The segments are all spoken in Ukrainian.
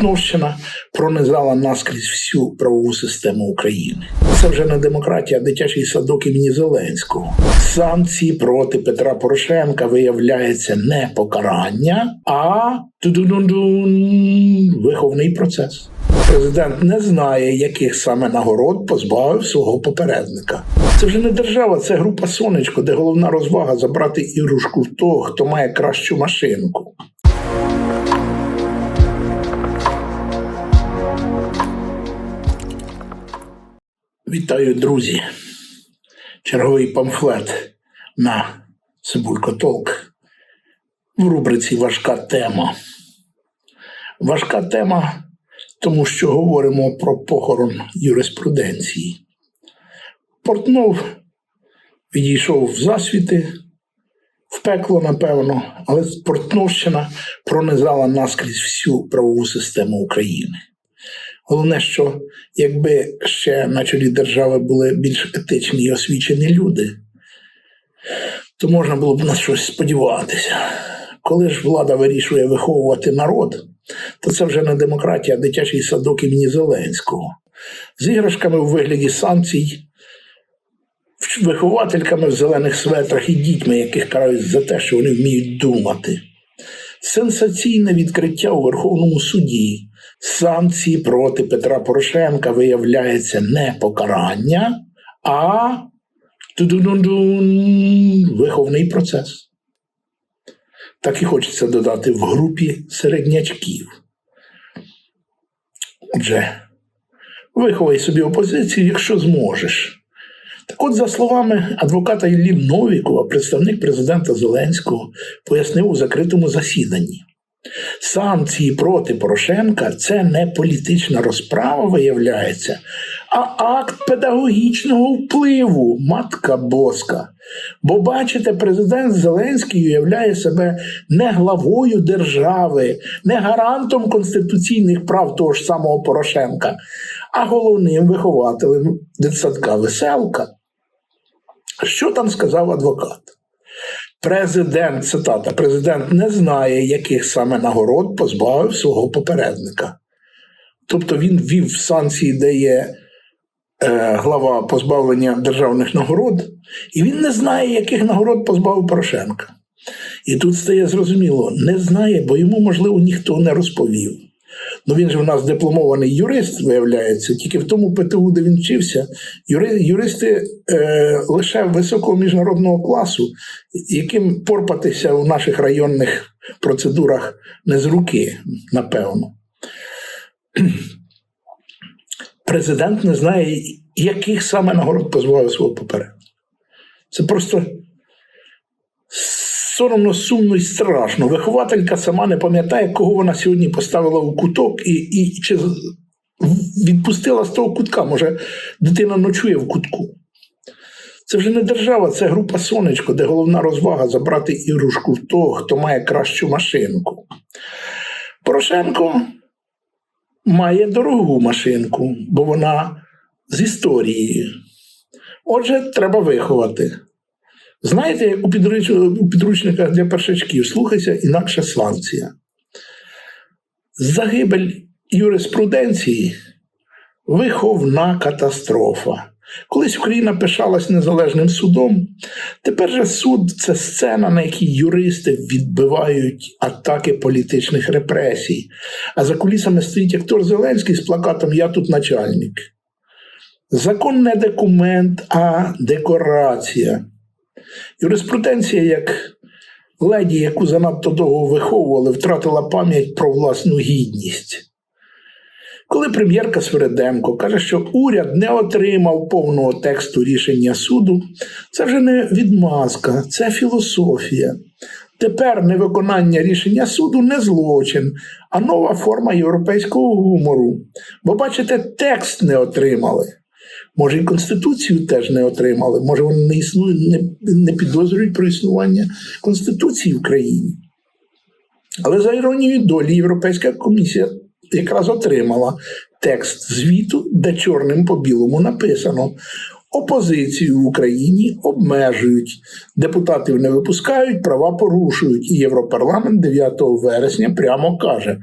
Портновщина пронизала наскрізь всю правову систему України. Це вже не демократія, а дитячий садок імені Зеленського. Санкції проти Петра Порошенка виявляється не покарання, а виховний процес. Президент не знає, яких саме нагород позбавив свого попередника. Це вже не держава, це група сонечко, де головна розвага забрати ігрушку в того, хто має кращу машинку. Вітаю, друзі! Черговий памфлет на Цибулько Толк в рубриці Важка тема. Важка тема, тому що говоримо про похорон юриспруденції. Портнов відійшов в засвіти, в пекло, напевно, але Портновщина пронизала наскрізь всю правову систему України. Головне, що якби ще на чолі держави були більш етичні і освічені люди, то можна було б на щось сподіватися. Коли ж влада вирішує виховувати народ, то це вже не демократія, а дитячий садок імені Зеленського. З іграшками у вигляді санкцій, виховательками в зелених светрах і дітьми, яких карають за те, що вони вміють думати. Сенсаційне відкриття у Верховному суді. Санкції проти Петра Порошенка виявляється не покарання, а виховний процес. Так і хочеться додати в групі середнячків. Отже, виховай собі опозицію, якщо зможеш. Так от, за словами адвоката Іллі Новікова, представник президента Зеленського пояснив у закритому засіданні. Санкції проти Порошенка це не політична розправа, виявляється, а акт педагогічного впливу, матка боска. Бо, бачите, президент Зеленський уявляє себе не главою держави, не гарантом конституційних прав того ж самого Порошенка, а головним вихователем дитсадка Веселка. Що там сказав адвокат? Президент, цитата, президент не знає, яких саме нагород позбавив свого попередника. Тобто він ввів санкції, де є е, глава позбавлення державних нагород, і він не знає, яких нагород позбавив Порошенка. І тут стає зрозуміло, не знає, бо йому, можливо, ніхто не розповів. Ну він же в нас дипломований юрист, виявляється, тільки в тому ПТУ, де він вчився, юри, юристи е, лише високого міжнародного класу, яким порпатися у наших районних процедурах не з руки, напевно. Президент не знає, яких саме нагород позбавив свого попередника. Це просто соромно, сумно і страшно. Вихователька сама не пам'ятає, кого вона сьогодні поставила у куток і, і чи відпустила з того кутка. Може, дитина ночує в кутку. Це вже не держава, це група сонечко, де головна розвага забрати ігрушку в того, хто має кращу машинку. Порошенко має дорогу машинку, бо вона з історії. Отже, треба виховати. Знаєте, у підручниках для першачків, слухайся, інакша санкція. Загибель юриспруденції виховна катастрофа. Колись Україна пишалась незалежним судом. Тепер же суд це сцена, на якій юристи відбивають атаки політичних репресій. А за кулісами стоїть актор Зеленський з плакатом Я тут начальник. Закон не документ, а декорація. Юриспруденція, як леді, яку занадто довго виховували, втратила пам'ять про власну гідність. Коли прем'єрка Свереденко каже, що уряд не отримав повного тексту рішення суду, це вже не відмазка, це філософія. Тепер невиконання рішення суду не злочин, а нова форма європейського гумору. Бо, бачите, текст не отримали. Може, і Конституцію теж не отримали, може, вони не існують, не, не підозрюють про існування Конституції в країні. Але за іронією долі Європейська комісія якраз отримала текст звіту, де чорним по білому написано: опозицію в Україні обмежують, депутатів не випускають, права порушують. І Європарламент 9 вересня прямо каже: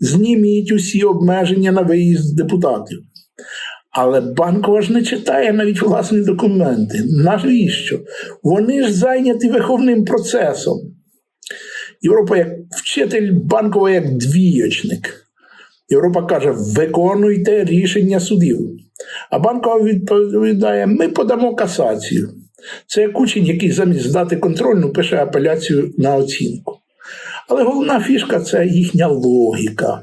зніміть усі обмеження на виїзд депутатів. Але банкова ж не читає навіть власні документи. Навіщо? Вони ж зайняті виховним процесом. Європа як вчитель, банкова як двійочник. Європа каже: виконуйте рішення судів. А банкова відповідає: ми подамо касацію. Це як учень, який замість здати контрольну пише апеляцію на оцінку. Але головна фішка це їхня логіка.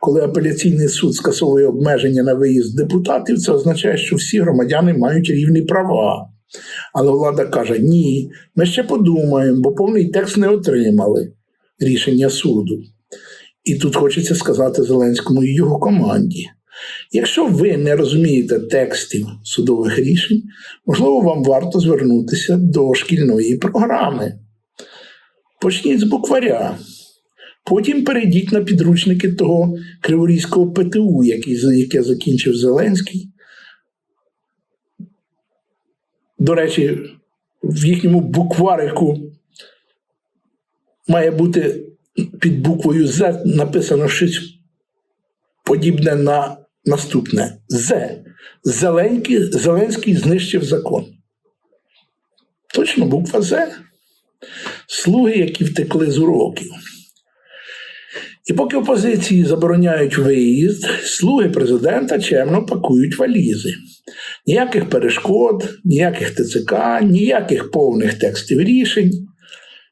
Коли апеляційний суд скасовує обмеження на виїзд депутатів, це означає, що всі громадяни мають рівні права. Але влада каже: ні, ми ще подумаємо, бо повний текст не отримали рішення суду. І тут хочеться сказати Зеленському і його команді. Якщо ви не розумієте текстів судових рішень, можливо, вам варто звернутися до шкільної програми. Почніть з букваря. Потім перейдіть на підручники того Криворізького ПТУ, яке закінчив Зеленський. До речі, в їхньому букварику має бути під буквою З написано щось подібне на наступне: З. Зеленський, Зеленський знищив закон. Точно буква З. Слуги, які втекли з уроків. І поки опозиції забороняють виїзд, слуги президента чемно пакують валізи. Ніяких перешкод, ніяких ТЦК, ніяких повних текстів рішень.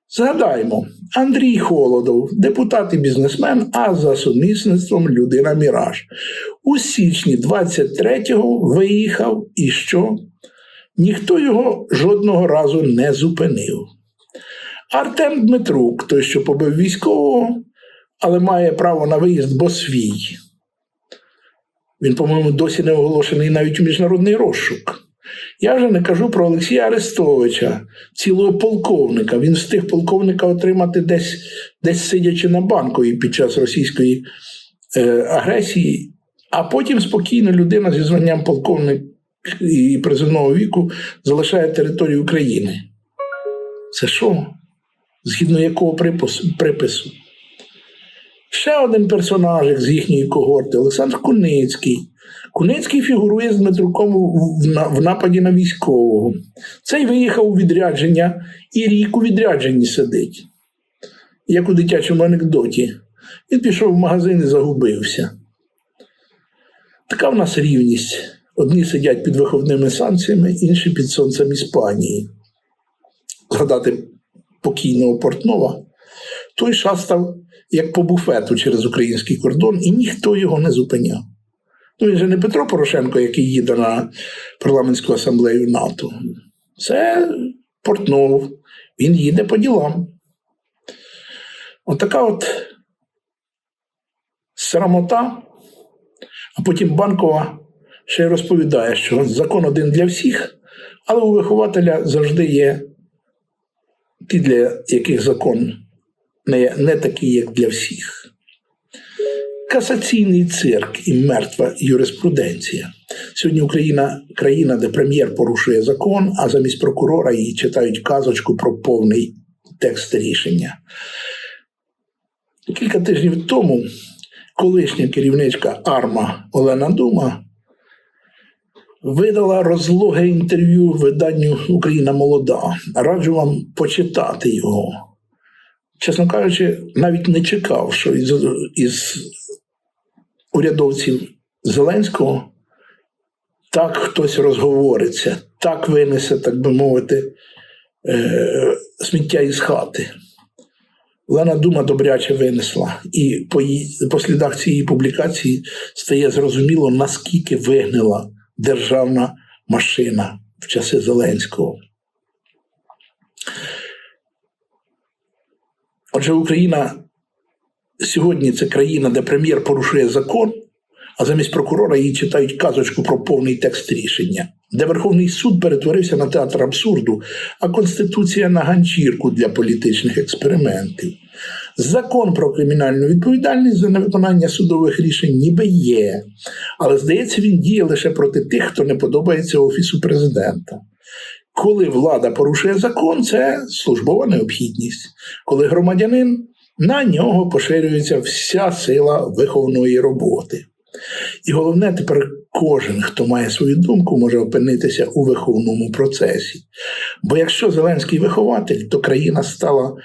Згадаймо, Андрій Холодов, депутат і бізнесмен, а за сумісництвом людина Міраж. У січні 23-го виїхав і що? Ніхто його жодного разу не зупинив. Артем Дмитрук, той, що побив військового, але має право на виїзд, бо свій. Він, по-моєму, досі не оголошений навіть у міжнародний розшук. Я вже не кажу про Олексія Арестовича, цілого полковника. Він встиг полковника отримати десь, десь сидячи на банковій під час російської е, агресії, а потім спокійно людина зі званням полковник і призовного віку залишає територію України. Це що? Згідно якого припису? Ще один персонажик з їхньої когорти Олександр Куницький. Куницький фігурує з Дмитруком в нападі на військового. Цей виїхав у відрядження і рік у відрядженні сидить, як у дитячому анекдоті. Він пішов в магазин і загубився. Така в нас рівність. Одні сидять під виховними санкціями, інші під сонцем Іспанії. Згадати покійного Портнова, той шастав як по буфету через український кордон, і ніхто його не зупиняв. Ну, він же не Петро Порошенко, який їде на парламентську асамблею НАТО. Це Портнов. Він їде по ділам. Отака от срамота, а потім банкова ще й розповідає, що закон один для всіх, але у вихователя завжди є ті, для яких закон не, не такий, як для всіх. Касаційний цирк і мертва юриспруденція. Сьогодні Україна країна, де прем'єр порушує закон, а замість прокурора її читають казочку про повний текст рішення. Кілька тижнів тому колишня керівничка Арма Олена Дума видала розлоге інтерв'ю виданню Україна молода. Раджу вам почитати його. Чесно кажучи, навіть не чекав, що із, із урядовців Зеленського так хтось розговориться, так винесе, так би мовити, е, сміття із хати. Лена Дума добряче винесла, і по, її, по слідах цієї публікації стає зрозуміло, наскільки вигнила державна машина в часи Зеленського. Отже, Україна сьогодні це країна, де прем'єр порушує закон, а замість прокурора їй читають казочку про повний текст рішення, де Верховний суд перетворився на театр абсурду, а Конституція на ганчірку для політичних експериментів. Закон про кримінальну відповідальність за невиконання судових рішень ніби є, але здається, він діє лише проти тих, хто не подобається Офісу президента. Коли влада порушує закон, це службова необхідність. Коли громадянин на нього поширюється вся сила виховної роботи. І головне, тепер кожен, хто має свою думку, може опинитися у виховному процесі. Бо якщо Зеленський вихователь, то країна стала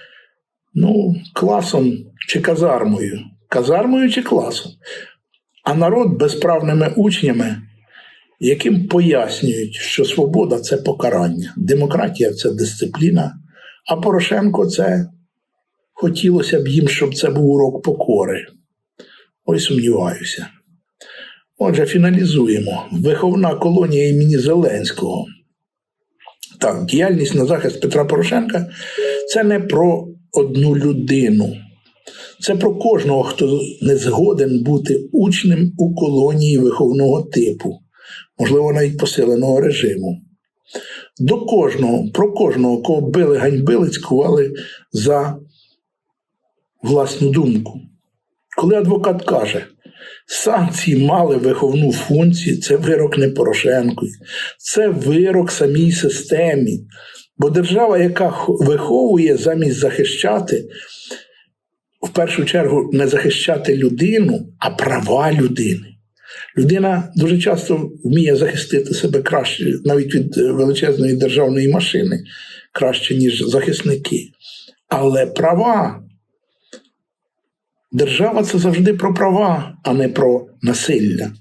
ну, класом чи казармою. Казармою чи класом. А народ безправними учнями, яким пояснюють, що свобода це покарання, демократія це дисципліна, а Порошенко це хотілося б їм, щоб це був урок покори. Ой, сумніваюся. Отже, фіналізуємо. Виховна колонія імені Зеленського. Так, діяльність на захист Петра Порошенка це не про одну людину. Це про кожного, хто не згоден бути учнем у колонії виховного типу, можливо, навіть посиленого режиму. До кожного, про кожного, кого били, ганьбили, цькували за власну думку. Коли адвокат каже, санкції мали виховну функцію, це вирок не Порошенку, це вирок самій системі. Бо держава, яка виховує замість захищати, в першу чергу не захищати людину, а права людини. Людина дуже часто вміє захистити себе краще, навіть від е, величезної державної машини, краще, ніж захисники. Але права. Держава це завжди про права, а не про насилля.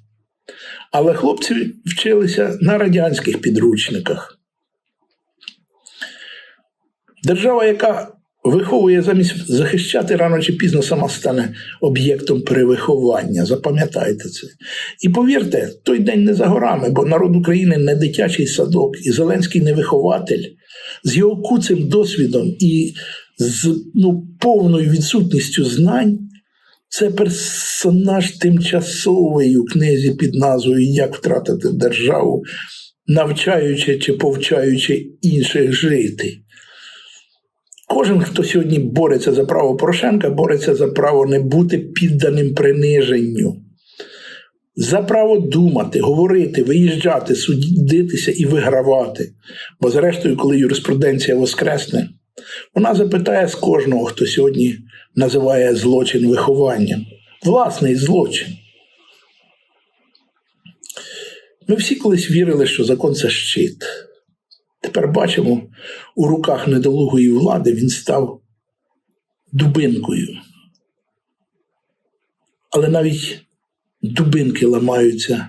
Але хлопці вчилися на радянських підручниках. Держава, яка виховує замість захищати рано чи пізно сама стане об'єктом перевиховання. Запам'ятайте це. І повірте, той день не за горами, бо народ України не дитячий садок, і Зеленський не вихователь. З його куцим досвідом і з ну, повною відсутністю знань. Це персонаж тимчасовий у книзі під назвою Як втратити державу, навчаючи чи повчаючи інших жити. Кожен, хто сьогодні бореться за право Порошенка, бореться за право не бути підданим приниженню, за право думати, говорити, виїжджати, судитися і вигравати. Бо, зрештою, коли юриспруденція воскресне, вона запитає з кожного, хто сьогодні називає злочин вихованням. Власний злочин. Ми всі колись вірили, що закон це щит. Тепер бачимо, у руках недолугої влади він став дубинкою. Але навіть дубинки ламаються,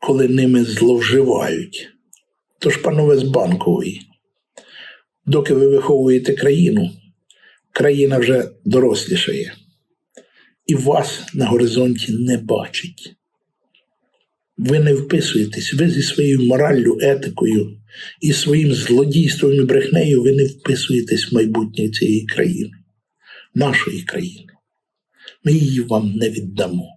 коли ними зловживають. Тож, панове з банкової, доки ви виховуєте країну, країна вже дорослішає і вас на горизонті не бачить. Ви не вписуєтесь, ви зі своєю мораллю, етикою і своїм злодійством і брехнею ви не вписуєтесь в майбутнє цієї країни, нашої країни. Ми її вам не віддамо.